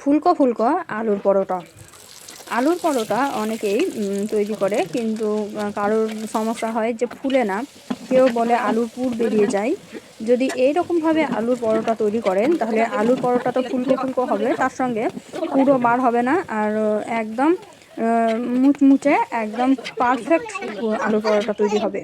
ফুলকো ফুলকো আলুর পরোটা। আলুর পরোটা অনেকেই তৈরি করে, কিন্তু কারোর সমস্যা হয় যে ফুলে না। কেউ বলে আলুর পুর বেরিয়ে যায়। যদি এইরকমভাবে আলুর পরোটা তৈরি করেন, তাহলে আলুর পরোটা তো ফুলকো ফুলকো হবে, তার সঙ্গে পুরো বার হবে না। আর একদম মুচমুচে একদম পারফেক্ট আলুর পরোটা তৈরি হবে।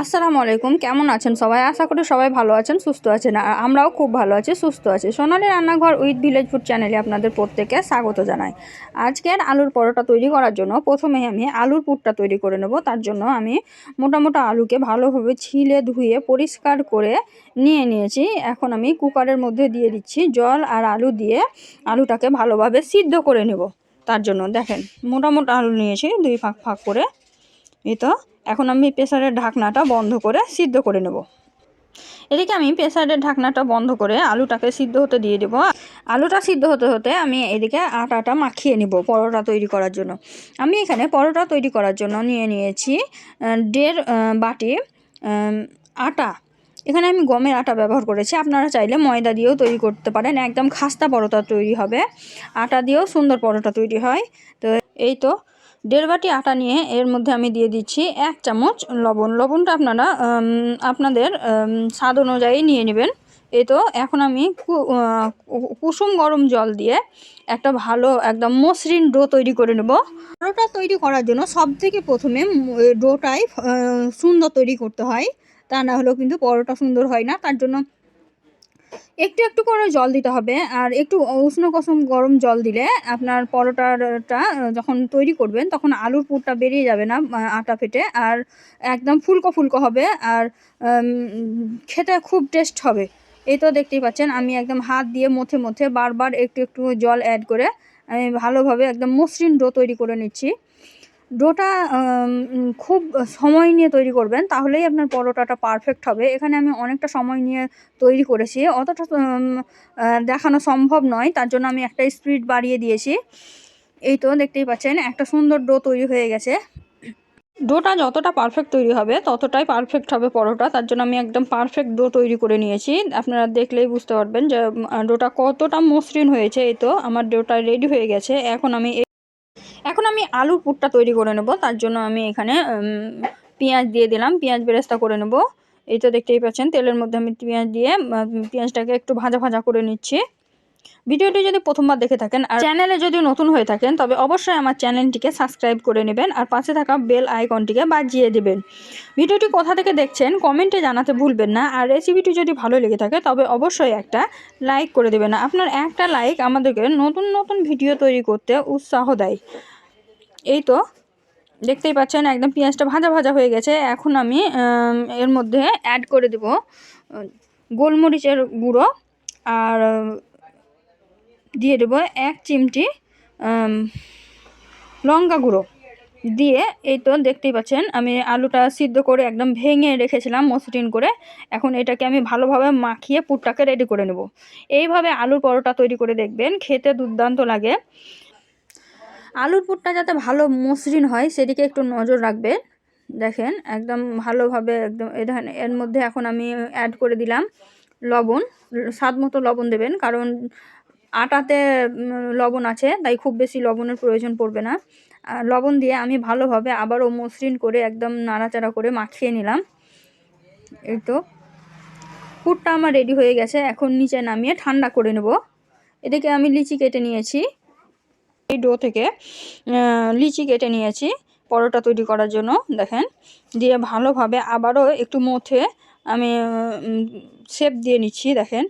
আসসালামু আলাইকুম, কেমন আছেন সবাই? আশা করি সবাই ভালো আছেন, সুস্থ আছেন, আর আমরাও খুব ভালো আছি, সুস্থ আছি। সোনালি রান্নাঘর উইথ ভিলেজ ফুড চ্যানেলে আপনাদের প্রত্যেককে স্বাগত জানাই। আজকের আলুর পরোটা তৈরি করার জন্য প্রথমে আমি আলুর পুরটা তৈরি করে নেব। তার জন্য আমি মোটা মোটা আলুকে ভালোভাবে ছিলে ধুয়ে পরিষ্কার করে নিয়ে নিয়েছি। এখন আমি কুকারের মধ্যে দিয়ে দিচ্ছি জল আর আলু দিয়ে আলুটাকে ভালোভাবে সিদ্ধ করে নেব। তার জন্য। দেখেন মোটা মোটা আলু নিয়েছি দুই ফাঁক ফাঁক করে। এই তো, এখন আমি প্রেসারের ঢাকনাটা বন্ধ করে সিদ্ধ করে নেব। এদিকে আমি প্রেসারের ঢাকনাটা বন্ধ করে আলুটাকে সিদ্ধ হতে দিয়ে দেবো। আলুটা সিদ্ধ হতে হতে আমি এদিকে আটাটা মাখিয়ে নিব পরোটা তৈরি করার জন্য। আমি এখানে পরোটা তৈরি করার জন্য নিয়ে নিয়েছি দেড় বাটি আটা এখানে আমি গমের আটা ব্যবহার করেছি। আপনারা চাইলে ময়দা দিয়েও তৈরি করতে পারেন। একদম খাস্তা পরোটা তৈরি হবে। আটা দিয়েও সুন্দর পরোটা তৈরি হয়। তো এই তো, দেড় বাটি আটা নিয়ে এর মধ্যে আমি দিয়ে দিচ্ছি এক চামচ লবণ। লবণটা আপনারা আপনাদের স্বাদ অনুযায়ী নিয়ে নেবেন। এই তো এখন আমি কুসুম গরম জল দিয়ে একটা ভালো একদম মসৃণ ডো তৈরি করে নেব। পরোটা তৈরি করার জন্য সব থেকে প্রথমে ডোটাই সুন্দর তৈরি করতে হয়। তা না হলেও কিন্তু পরোটা সুন্দর হয় না, তার জন্য একটু একটু করে জল দিতে হবে। আর একটু উষ্ণ কুসুম গরম জল দিলে আপনার পরোটাটা যখন তৈরি করবেন তখন আলুর পুরটা বেরিয়ে যাবে না আটা ফেটে। আর একদম ফুলকো ফুলকো হবে। আর খেতে খুব টেস্ট হবে। এই তো দেখতেই পাচ্ছেন, আমি একদম হাত দিয়ে মথে মথে বারবার একটু একটু জল অ্যাড করে আমি ভালোভাবে একদম মসৃণ ডো তৈরি করে নিচ্ছি। ডোটা খুব সময় নিয়ে তৈরি করবেন, তাহলেই আপনার পরোটাটা পারফেক্ট হবে। এখানে আমি অনেকটা সময় নিয়ে তৈরি করেছি, অতটা দেখানো সম্ভব নয়, তার জন্য আমি একটা স্পিড বাড়িয়ে দিয়েছি। এই তো দেখতেই পাচ্ছেন, একটা সুন্দর ডো তৈরি হয়ে গেছে। ডোটা যতটা পারফেক্ট তৈরি হবে, ততটাই পারফেক্ট হবে পরোটা। তার জন্য আমি একদম পারফেক্ট ডো তৈরি করে নিয়েছি। আপনারা দেখলেই বুঝতে পারবেন যে ডোটা কতটা মসৃণ হয়েছে এই তো। আমার ডোটা রেডি হয়ে গেছে। এখন আমি এখন আমি আলুর পুরটা তৈরি করে নেব। তার জন্য আমি এখানে পেঁয়াজ দিয়ে দিলাম। পেঁয়াজ বেরেস্তা করে নেব। এই তো দেখতেই পাচ্ছেন, তেলের মধ্যে আমি পেঁয়াজ দিয়ে পেঁয়াজটাকে একটু ভাজা ভাজা করে নিচ্ছি। ভিডিওটি যদি প্রথমবার দেখে থাকেন আর চ্যানেলে যদি নতুন হয়ে থাকেন, তবে অবশ্যই আমার চ্যানেলটিকে সাবস্ক্রাইব করে নেবেন আর পাশে থাকা বেল আইকনটিকে বাজিয়ে দেবেন। ভিডিওটি কোথা থেকে দেখছেন কমেন্টে জানাতে ভুলবেন না আর রেসিপিটি যদি ভালো লেগে থাকে, তবে অবশ্যই একটা লাইক করে দেবেন আপনার একটা লাইক আমাদেরকে নতুন নতুন ভিডিও তৈরি করতে উৎসাহ দেয়। এই তো, দেখতেই পাচ্ছেন একদম পেঁয়াজটা ভাজা ভাজা হয়ে গেছে। এখন আমি এর মধ্যে অ্যাড করে দেব গোলমরিচের গুঁড়ো আর দিয়ে দেবো এক চিমটি লঙ্কা গুঁড়ো। দিয়ে এই তো দেখতেই পাচ্ছেন, আমি আলুটা সিদ্ধ করে একদম ভেঙে রেখেছিলাম মসৃণ করে। এখন এটাকে আমি ভালোভাবে মাখিয়ে পুরটাকে রেডি করে নেব। এইভাবে আলুর পরোটা তৈরি করে দেখবেন, খেতে দুর্দান্ত লাগে। আলুর পুরটা যাতে ভালো মসৃণ হয়, সেদিকে একটু নজর রাখবেন। দেখেন, একদম ভালোভাবে একদম, এ এর মধ্যে এখন আমি অ্যাড করে দিলাম লবণ, স্বাদ মতো লবণ দেবেন, কারণ আটাতে লবণ আছে, তাই খুব বেশি লবণের প্রয়োজন পড়বে না। লবণ দিয়ে আমি ভালোভাবে আবারও মসৃণ করে একদম নাড়াচাড়া করে মাখিয়ে নিলাম। এই তো। পুরটা আমার রেডি হয়ে গেছে, এখন নিচে নামিয়ে ঠান্ডা করে নেব। এদিকে আমি লিচি কেটে নিয়েছি। এই ডো থেকে লিচি কেটে নিয়েছি পরোটা তৈরি করার জন্য, দেখেন। দিয়ে ভালোভাবে আবারও একটু মথে আমি শেপ দিয়ে নিচ্ছি, দেখেন।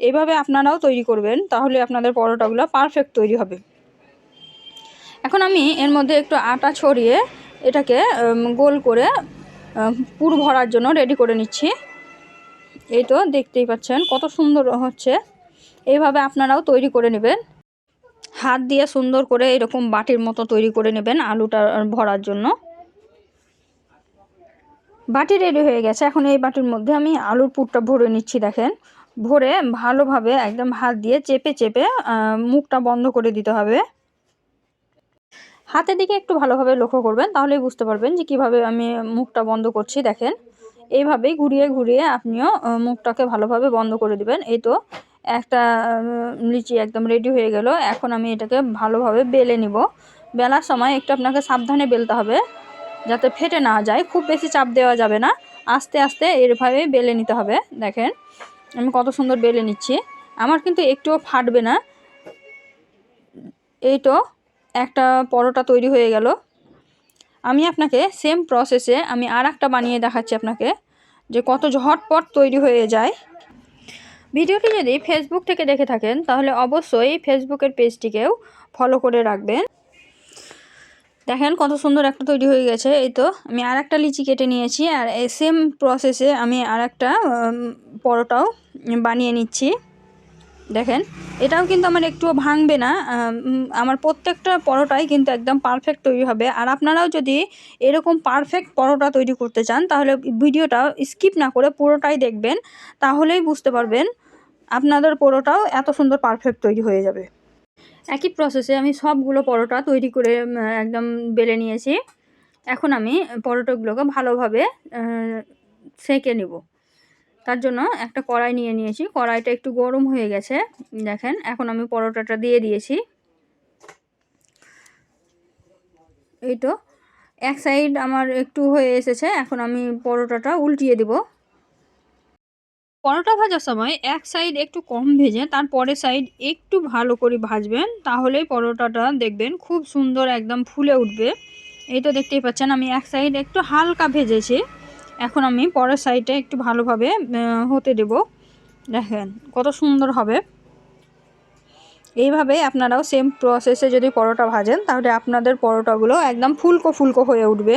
এইভাবে আপনারাও তৈরি করবেন, তাহলে আপনাদের পরোটাগুলো পারফেক্ট তৈরি হবে। এখন আমি এর মধ্যে একটু আটা ছড়িয়ে এটাকে গোল করে পুর ভরার জন্য রেডি করে নিচ্ছি। এই তো দেখতেই পাচ্ছেন কত সুন্দর হচ্ছে। এইভাবে আপনারাও তৈরি করে নেবেন। হাত দিয়ে সুন্দর করে এরকম বাটির মতো তৈরি করে নেবেন আলুটা ভরার জন্য। বাটি রেডি হয়ে গেছে। এখন এই বাটির মধ্যে আমি আলুর পুরটা ভরে নিচ্ছি, দেখেন। ভরে ভালোভাবে একদম হাত দিয়ে চেপে চেপে মুখটা বন্ধ করে দিতে হবে। হাতের দিকে একটু ভালোভাবে লক্ষ্য করবেন, তাহলেই বুঝতে পারবেন যে কীভাবে আমি মুখটা বন্ধ করছি, দেখেন। এইভাবেই ঘুরিয়ে ঘুরিয়ে আপনিও মুখটাকে ভালোভাবে বন্ধ করে দিবেন। এই তো একটা লিচি একদম রেডি হয়ে গেল। এখন আমি এটাকে ভালোভাবে বেলে নিব। বেলার সময় একটু আপনাকে সাবধানে বেলতে হবে, যাতে ফেটে না যায়। খুব বেশি চাপ দেওয়া যাবে না। আস্তে আস্তে এরভাবে বেলে নিতে হবে, দেখেন। আমি কত সুন্দর বেলে নিচ্ছি। আমার কিন্তু একটুও ফাটবে না। এই তো একটা পরোটা তৈরি হয়ে গেল। আমি আপনাকে সেম প্রসেসে আমি আর একটা বানিয়ে দেখাচ্ছি আপনাকে, যে কত ঝটপট তৈরি হয়ে যায়। ভিডিওটি যদি ফেসবুক থেকে দেখে থাকেন, তাহলে অবশ্যই ফেসবুকের পেজটিকেও ফলো করে রাখবেন। দেখেন কত সুন্দর একটা তৈরি হয়ে গেছে। এই তো আমি আর একটা লিচি কেটে নিয়েছি আর এই সেম প্রসেসে আমি আর একটা পরোটাও বানিয়ে নিচ্ছি। দেখেন, এটাও কিন্তু আমার একটুও ভাঙবে না। আমার প্রত্যেকটা পরোটাই কিন্তু একদম পারফেক্ট তৈরি হবে। আর আপনারাও যদি এরকম পারফেক্ট পরোটা তৈরি করতে চান, তাহলে ভিডিওটা স্কিপ না করে পুরোটাই দেখবেন, তাহলেই বুঝতে পারবেন আপনাদের পরোটাও এত সুন্দর পারফেক্ট তৈরি হয়ে যাবে। একই প্রসেসে আমি সবগুলো পরোটা তৈরি করে একদম বেলে নিয়েছি। এখন আমি পরোটাগুলোকে ভালোভাবে সেঁকে নেব। তার জন্য একটা কড়াই নিয়ে নিয়েছি। কড়াইটা একটু গরম হয়ে গেছে, দেখেন, এখন আমি পরোটাটা দিয়ে দিয়েছি। এই তো, এক সাইড আমার একটু হয়ে এসেছে, এখন আমি পরোটাটা উল্টিয়ে দেব। পরোটা ভাজার সময় এক সাইড একটু কম ভেজে তার পরের সাইড একটু ভালো করে ভাজবেন তাহলেই পরোটাটা দেখবেন খুব সুন্দর একদম ফুলে উঠবে। এই তো দেখতেই পাচ্ছেন আমি এক সাইড একটু হালকা ভেজেছি, এখন আমি পরের সাইডটা একটু ভালোভাবে হতে দেব। দেখেন কত সুন্দর হবে। এইভাবে আপনারাও সেম প্রসেসে যদি পরোটা ভাজেন, তাহলে আপনাদের পরোটাগুলো একদম ফুলকো ফুলকো হয়ে উঠবে।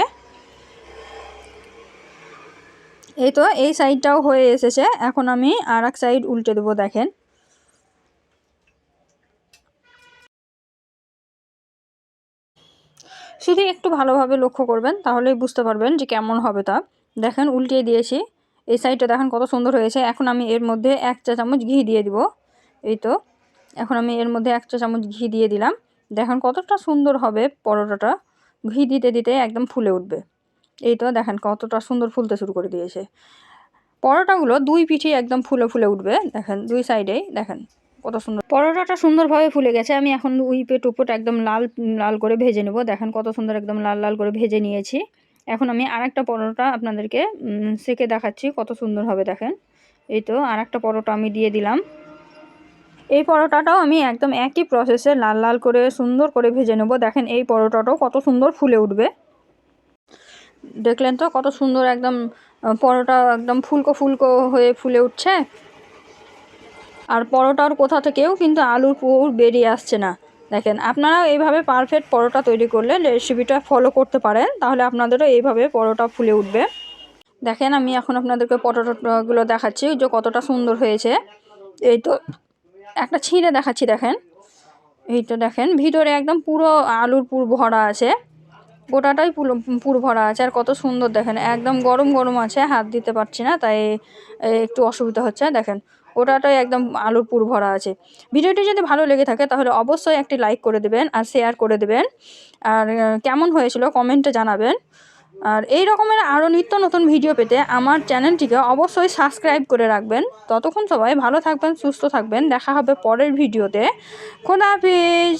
এই তো, এই সাইডটাও হয়ে এসেছে। এখন আমি আর এক সাইড উল্টে দেবো, দেখেন। শুধু একটু ভালোভাবে লক্ষ্য করবেন, তাহলেই বুঝতে পারবেন যে কেমন হবে তা। দেখেন, উল্টিয়ে দিয়েছি। এই সাইডটা দেখেন কত সুন্দর হয়েছে। এখন আমি এর মধ্যে এক চা চামচ ঘি দিয়ে দিব। এই তো, এখন আমি এর মধ্যে এক চা চামচ ঘি দিয়ে দিলাম। দেখেন কতটা সুন্দর হবে পরোটাটা। ঘি দিতে দিতে একদম ফুলে উঠবে। এই তো দেখেন কতটা সুন্দর ফুলতে শুরু করে দিয়েছে। পরোটাগুলো দুই পিঠে একদম ফুলে ফুলে উঠবে, দেখেন দুই সাইডেই দেখেন কত সুন্দর। পরোটাটা সুন্দরভাবে ফুলে গেছে, আমি এখন উই পেট উপট একদম লাল লাল করে ভেজে নেব, দেখেন কত সুন্দর একদম লাল লাল করে ভেজে নিয়েছি। এখন আমি আর একটা পরোটা আপনাদেরকে সেকে দেখাচ্ছি কত সুন্দর হবে, দেখেন। এই তো আর একটা পরোটা আমি দিয়ে দিলাম। এই পরোটাটাও আমি একদম একই প্রসেসে লাল লাল করে সুন্দর করে ভেজে নেব, দেখেন এই পরোটাটাও কত সুন্দর ফুলে উঠবে। দেখলেন তো কত সুন্দর একদম পরোটা একদম ফুলকো ফুলকো হয়ে ফুলে উঠছে। আর পরোটার কোথা থেকেও কিন্তু আলুর পুর বেরিয়ে আসছে না। দেখেন, আপনারা এইভাবে পারফেক্ট পরোটা তৈরি করলে রেসিপিটা ফলো করতে পারেন, তাহলে আপনাদেরও এইভাবে পরোটা ফুলে উঠবে। দেখেন, আমি এখন আপনাদেরকে পরোটাগুলো দেখাচ্ছি যে কতটা সুন্দর হয়েছে। এই তো, একটা ছিঁড়ে দেখাচ্ছি, দেখেন। এই তো দেখেন, ভিতরে একদম পুরো আলুর পুর ভরা আছে। গোটাটাই পুরো ভরা আছে আর কত সুন্দর দেখেন, একদম গরম গরম আছে, হাত দিতে পারছি না, তাই একটু অসুবিধা হচ্ছে, দেখেন ওটাটাই একদম আলুর পুর ভরা আছে। ভিডিওটি যদি ভালো লেগে থাকে, তাহলে অবশ্যই একটি লাইক করে দেবেন আর শেয়ার করে দেবেন। আর কেমন হয়েছিল কমেন্টে জানাবেন। আর এই রকমের আরও নিত্য নতুন ভিডিও পেতে আমার চ্যানেলটিকে অবশ্যই সাবস্ক্রাইব করে রাখবেন। ততক্ষণ সবাই ভালো থাকবেন, সুস্থ থাকবেন, দেখা হবে পরের ভিডিওতে। খোদা হাফিজ!